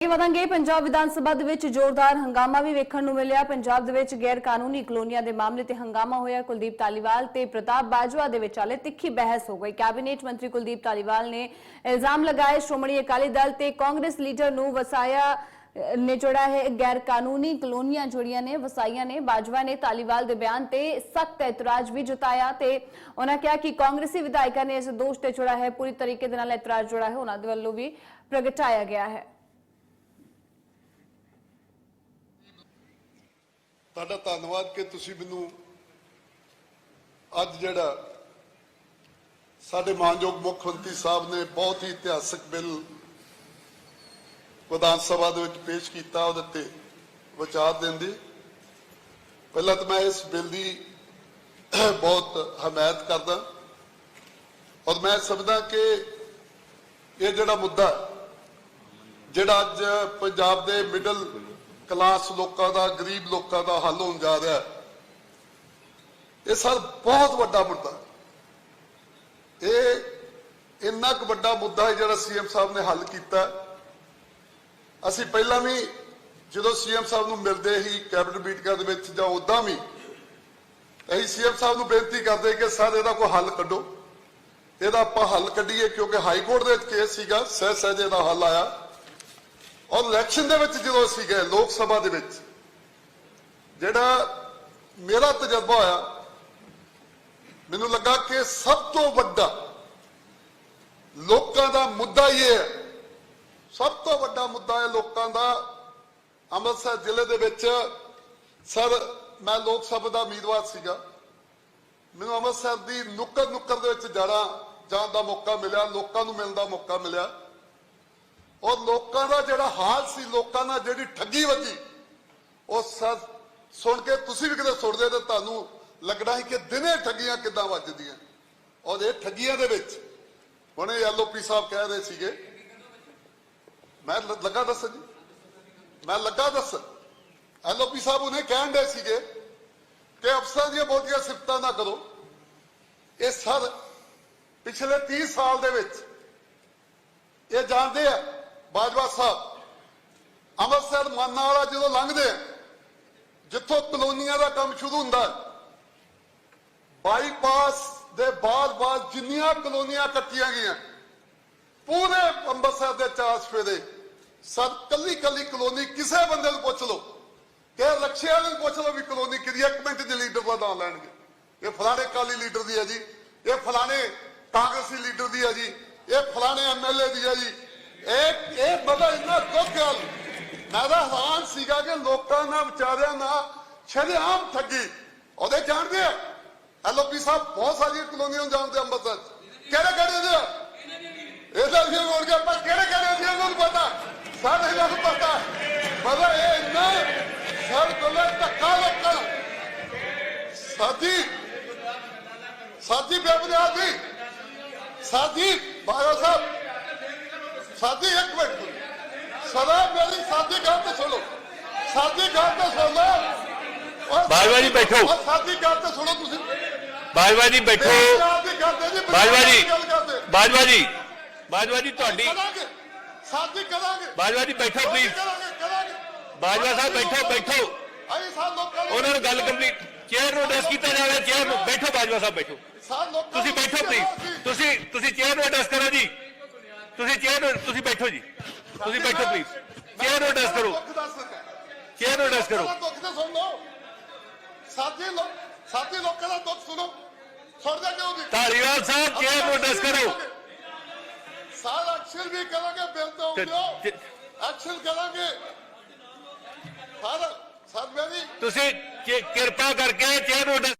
ਅੱਗੇ ਵਧਾਂਗੇ। ਪੰਜਾਬ ਵਿਧਾਨ ਸਭਾ ਦੇ ਵਿੱਚ ਜ਼ੋਰਦਾਰ ਹੰਗਾਮਾ ਵੀ ਵੇਖਣ ਨੂੰ ਮਿਲਿਆ। ਪੰਜਾਬ ਦੇ ਵਿੱਚ ਗੈਰ ਕਾਨੂੰਨੀ ਕਲੋਨੀਆਂ ਦੇ ਮਾਮਲੇ ਤੇ ਹੰਗਾਮਾ ਹੋਇਆ। ਕੁਲਦੀਪ ਧਾਲੀਵਾਲ ਤੇ ਪ੍ਰਤਾਪ ਬਾਜਵਾ ਦੇ ਵਿਚਾਲੇ ਤਿੱਖੀ ਬਹਿਸ ਹੋ ਗਈ। ਕੈਬਨਿਟ ਮੰਤਰੀ ਕੁਲਦੀਪ ਧਾਲੀਵਾਲ ਨੇ ਇਲਜ਼ਾਮ ਲਗਾਏ। ਸ਼੍ਰੋਮਣੀ ਅਕਾਲੀ ਦਲ ਤੇ ਕਾਂਗਰਸ ਲੀਡਰ ਨੂੰ ਵਸਾਇਆ ਨੇ ਜਿਹੜਾ ਹੈ। ਗੈਰ ਕਾਨੂੰਨੀ ਕਲੋਨੀਆਂ ਜੁੜੀਆਂ ਨੇ, ਵਸਾਈਆਂ ਨੇ। ਬਾਜਵਾ ਨੇ ਧਾਲੀਵਾਲ ਦੇ ਬਿਆਨ ਤੇ ਸਖਤ ਇਤਰਾਜ਼ ਵੀ ਜਤਾਇਆ ਤੇ ਉਹਨਾਂ ਕਿਹਾ ਕਿ ਕਾਂਗਰਸੀ ਵਿਧਾਇਕਾਂ ਨੇ ਇਸ ਦੋਸ਼ ਤੇ ਜਿਹੜਾ ਹੈ। ਪੂਰੀ ਤਰੀਕੇ ਦੇ ਨਾਲ ਇਤਰਾਜ਼ ਜਿਹੜਾ ਹੈ। ਉਹਨਾਂ ਦੇ ਵੱਲੋਂ ਵੀ ਪ੍ਰਗਟਾਇਆ ਗਿਆ ਹੈ। ਤੁਹਾਡਾ ਧੰਨਵਾਦ ਕਿ ਤੁਸੀਂ ਮੈਨੂੰ ਅੱਜ ਜਿਹੜਾ ਸਾਡੇ ਮਾਨਯੋਗ ਮੁੱਖ ਮੰਤਰੀ ਸਾਹਿਬ ਨੇ ਬਹੁਤ ਹੀ ਇਤਿਹਾਸਕ ਬਿੱਲ ਵਿਧਾਨ ਸਭਾ ਦੇ ਵਿੱਚ ਪੇਸ਼ ਕੀਤਾ, ਉਹਦੇ ਤੇ ਵਿਚਾਰ ਦੇਣ ਦੀ ਪਹਿਲਾਂ ਤਾਂ ਮੈਂ ਇਸ ਬਿੱਲ ਦੀ ਬਹੁਤ ਹਮਾਇਤ ਕਰਦਾ ਔਰ ਮੈਂ ਸਮਝਦਾ ਕਿ ਇਹ ਜਿਹੜਾ ਮੁੱਦਾ ਜਿਹੜਾ ਅੱਜ ਪੰਜਾਬ ਦੇ ਮਿਡਲ ਕਲਾਸ ਲੋਕਾਂ ਦਾ, ਗਰੀਬ ਲੋਕਾਂ ਦਾ ਹੱਲ ਹੋਣ ਜਾ ਰਿਹਾ ਇਹ ਸਰ ਬਹੁਤ ਵੱਡਾ ਮੁੱਦਾ ਹੈ। ਇਹ ਇੰਨਾ ਕੁ ਵੱਡਾ ਮੁੱਦਾ ਹੈ ਜਿਹੜਾ ਸੀਐਮ ਸਾਹਿਬ ਨੇ ਹੱਲ ਕੀਤਾ ਅਸੀਂ ਪਹਿਲਾਂ ਵੀ ਜਦੋਂ ਸੀਐਮ ਸਾਹਿਬ ਨੂੰ ਮਿਲਦੇ ਹੀ ਕੈਬਨਿਟ ਮੀਟਿੰਗਾਂ ਦੇ ਵਿੱਚ ਜਾਂ ਉਦਾਂ ਵੀ ਅਸੀਂ ਸੀਐਮ ਸਾਹਿਬ ਨੂੰ ਬੇਨਤੀ ਕਰਦੇ ਕਿ ਸਰ ਇਹਦਾ ਕੋਈ ਹੱਲ ਕੱਢੋ। ਇਹਦਾ ਆਪਾਂ ਹੱਲ ਕੱਢੀਏ ਕਿਉਂਕਿ ਹਾਈ ਕੋਰਟ ਦੇ ਵਿੱਚ ਕੇਸ ਸੀਗਾ ਸਹਿ ਸਹਿਜੇ ਦਾ ਹੱਲ ਆਇਆ। ਔਰ ਇਲੈਕਸ਼ਨ ਦੇ ਵਿੱਚ ਜਦੋਂ ਅਸੀਂ ਗਏ, ਲੋਕ ਸਭਾ ਦੇ ਵਿੱਚ, ਜਿਹੜਾ ਮੇਰਾ ਤਜਰਬਾ ਹੋਇਆ, ਮੈਨੂੰ ਲੱਗਾ ਕਿ ਸਭ ਤੋਂ ਵੱਡਾ ਲੋਕਾਂ ਦਾ ਮੁੱਦਾ ਇਹ ਹੈ। ਸਭ ਤੋਂ ਵੱਡਾ ਮੁੱਦਾ ਹੈ ਲੋਕਾਂ ਦਾ, ਅੰਮ੍ਰਿਤਸਰ ਜ਼ਿਲ੍ਹੇ ਦੇ ਵਿੱਚ, ਸਰ, ਮੈਂ ਲੋਕ ਸਭਾ ਦਾ ਉਮੀਦਵਾਰ ਸੀਗਾ। ਮੈਨੂੰ ਅੰਮ੍ਰਿਤਸਰ ਦੀ ਨੁੱਕਰ ਨੁੱਕਰ ਦੇ ਵਿੱਚ ਜਾਣਾ, ਜਾਣ ਦਾ ਮੌਕਾ ਮਿਲਿਆ, ਲੋਕਾਂ ਨੂੰ ਮਿਲਣ ਦਾ ਮੌਕਾ ਮਿਲਿਆ। ਔਰ ਲੋਕਾਂ ਦਾ ਜਿਹੜਾ ਹਾਲ ਸੀ, ਲੋਕਾਂ ਨਾਲ ਜਿਹੜੀ ਠੱਗੀ ਵੱਜੀ, ਉਹ ਸਰ ਸੁਣ ਕੇ ਤੁਸੀਂ ਵੀ ਕਿਤੇ ਸੁਣਦੇ ਤੇ ਤੁਹਾਨੂੰ ਲੱਗਣਾ ਸੀ ਕਿ ਦਿਨੇ ਠੱਗੀਆਂ ਕਿੱਦਾਂ ਵੱਜਦੀਆਂ। ਔਰ ਇਹ ਠੱਗੀਆਂ ਦੇ ਵਿੱਚ, ਹੁਣੇ ਐਲਓਪੀ ਸਾਹਿਬ ਕਹਿ ਰਹੇ ਸੀਗੇ। ਮੈਂ ਲੱਗਾ ਦੱਸਣ ਜੀ? ਮੈਂ ਲੱਗਾ ਦੱਸਣ। ਐਲਓਪੀ ਸਾਹਿਬ ਉਹਨੇ ਕਹਿਣ ਦੇ ਸੀਗੇ ਕਿ ਅਫਸਰਾਂ ਦੀਆਂ ਬਹੁਤੀਆਂ ਸਿਫਤਾਂ ਨਾ ਕਰੋ। ਇਹ ਸਰ, ਪਿਛਲੇ 30 ਸਾਲ ਦੇ ਵਿੱਚ ਇਹ ਜਾਣਦੇ ਆ ਬਾਜਵਾ ਸਾਹਿਬ, ਅੰਮ੍ਰਿਤਸਰ ਮਾਨਾ ਵਾਲਾ ਜਦੋਂ ਲੰਘਦੇ ਆ, ਜਿੱਥੋਂ ਕਲੋਨੀਆਂ ਦਾ ਕੰਮ ਸ਼ੁਰੂ ਹੁੰਦਾ ਬਾਈਪਾਸ ਦੇ ਬਾਅਦ-ਬਾਅਦ ਜਿੰਨੀਆਂ ਕਲੋਨੀਆਂ ਕੱਟੀਆਂ ਗਈਆਂ, ਪੂਰੇ ਅੰਮ੍ਰਿਤਸਰ ਦੇ ਚਾਰ ਸਫੇਰੇ ਸਰ ਕੱਲੀ ਕੱਲੀ ਕਲੋਨੀ ਕਿਸੇ ਬੰਦੇ ਨੂੰ ਪੁੱਛ ਲਓ ਕਿ ਰਕਸ਼ੇ ਵਾਲੇ ਨੂੰ ਪੁੱਛ ਲਓ ਵੀ ਕਲੋਨੀ ਕਿਹਦੀ ਇੱਕ ਮਿੰਟ ਦੇ ਲੀਡਰ ਦਾ ਨਾਮ ਲੈਣਗੇ। ਇਹ ਫਲਾਣੇ ਕਾਲੀ ਲੀਡਰ ਦੀ ਹੈ ਜੀ, ਇਹ ਫਲਾਣੇ ਕਾਂਗਰਸੀ ਲੀਡਰ ਦੀ ਹੈ ਜੀ, ਇਹ ਫਲਾਣੇ ਐਮਐਲਏ ਦੀ ਹੈ ਜੀ ਇਹ ਇਹ ਮਤਲਬ ਇੰਨਾ ਦੁੱਖ ਮੈਂ ਤਾਂ ਹੈਰਾਨ ਸੀਗਾ ਕਿ ਲੋਕਾਂ ਨਾਲ ਵਿਚਾਰਿਆਂ ਨਾਲ ਸ਼ਰੇਆਮ ਠੱਗੀ। ਉਹਦੇ ਜਾਣਦੇ ਆ? ਐਲਓਪੀ ਸਾਹਿਬ ਬਹੁਤ ਸਾਰੀਆਂ ਕਲੋਨੀਆਂ ਨੂੰ ਜਾਣਦੇ ਅੰਮ੍ਰਿਤਸਰ 'ਚ। ਕਿਹੜੇ ਕਿਹੜੇ ਦੇ ਇਹਦਾ ਵੀ ਹੋਣ ਗਿਆ, ਪਰ ਕਿਹੜੇ ਕਿਹੜੇ ਸੀ ਉਹਨਾਂ ਨੂੰ ਪਤਾ। ਸਾਰੇ ਨੂੰ ਪਤਾ। ਮਤਲਬ ਇਹ ਇੰਨਾ ਸਰ ਕੋਲੇ ਧੱਕਾ ਲੋਕਾਂ ਸਾਥੀ ਸਾਥੀ ਬੇਬੁਨਿਆ ਦੀ, ਸਾਥੀ ਬਾਗਾ ਸਾਹਿਬ। ਸਾਥੀ ਇੱਕ ਮਿੰਟ ਸਦਾ ਮੇਰੀ ਸਾਥੀ ਗੱਲ ਤੇ ਸੁਣੋ। ਸਾਥੀ ਗੱਲ ਤੇ ਸੁਣ ਬਾਜਵਾ ਜੀ ਬੈਠੋ। ਸਾਥੀ ਗੱਲ ਤੇ ਸੁਣੋ ਤੁਸੀਂ। ਬਾਜਵਾ ਜੀ ਬੈਠੋ। ਬਾਜਵਾ ਜੀ। ਬਾਜਵਾ ਜੀ। ਬਾਜਵਾ ਜੀ ਤੁਹਾਡੀ ਸਾਥੀ ਕਰਾਂਗੇ। ਬਾਜਵਾ ਜੀ ਬੈਠੋ ਪਲੀਜ਼ ਬਾਜਵਾ ਸਾਹਿਬ ਬੈਠੋ ਬੈਠੋ। ਉਹਨਾਂ ਨੂੰ ਗੱਲ ਕੰਪਲੀਟ ਚੇਅਰ ਨੂੰ ਐਡਰੈਸ ਕੀਤਾ ਜਾਵੇ ਚੇਅਰ ਨੂੰ ਬੈਠੋ ਬਾਜਵਾ ਸਾਹਿਬ ਬੈਠੋ। ਤੁਸੀਂ ਬੈਠੋ ਪਲੀਜ਼ ਤੁਸੀਂ ਤੁਸੀਂ ਚੇਅਰ ਨੂੰ ਐਡਰੈਸ ਕਰੋ ਜੀ। ਤੁਸੀਂ ਚੇਅਰ ਨੂੰ ਤੁਸੀਂ ਬੈਠੋ ਜੀ। ਤੁਸੀਂ ਬੈਠੋ ਪਲੀਜ਼ ਚੇਅਰ ਨੂੰ ਐਡਰੈਸ ਕਰੋ। ਦੁੱਖ ਦੱਸ ਸਕਾਂ ਚੇਅਰ ਨੂੰ ਐਡਰੈਸ ਕਰੋ। ਲੋਕਾਂ ਦਾ ਦੁੱਖ ਤਾਂ ਸੁਣ ਲਓ। ਸਾਥੀ ਲੋਕ ਸਾਥੀ ਲੋਕਾਂ ਦਾ ਦੁੱਖ ਸੁਣੋ। ਸੁਣਦੇ ਕਿਉਂ ਨਹੀਂ? ਧਾਰੀਵਾਲ ਸਾਹਿਬ ਚੇਅਰ ਨੂੰ ਐਡਰੈਸ ਕਰੋ। ਸਾਲ ਐਕਸ਼ਨ ਵੀ ਕਰਾਂਗੇ ਬਿੱਲ ਤੋਂ ਤੇ- ਦਿਓ ਤੇ- ਐਕਸ਼ਨ ਕਰਾਂਗੇ। ਸਾਲ ਸਰ ਮੇਰੀ ਤੁਸੀਂ ਚੇ- ਕਿਰਪਾ ਕਰਕੇ ਚੇਅਰ ਨੂੰ address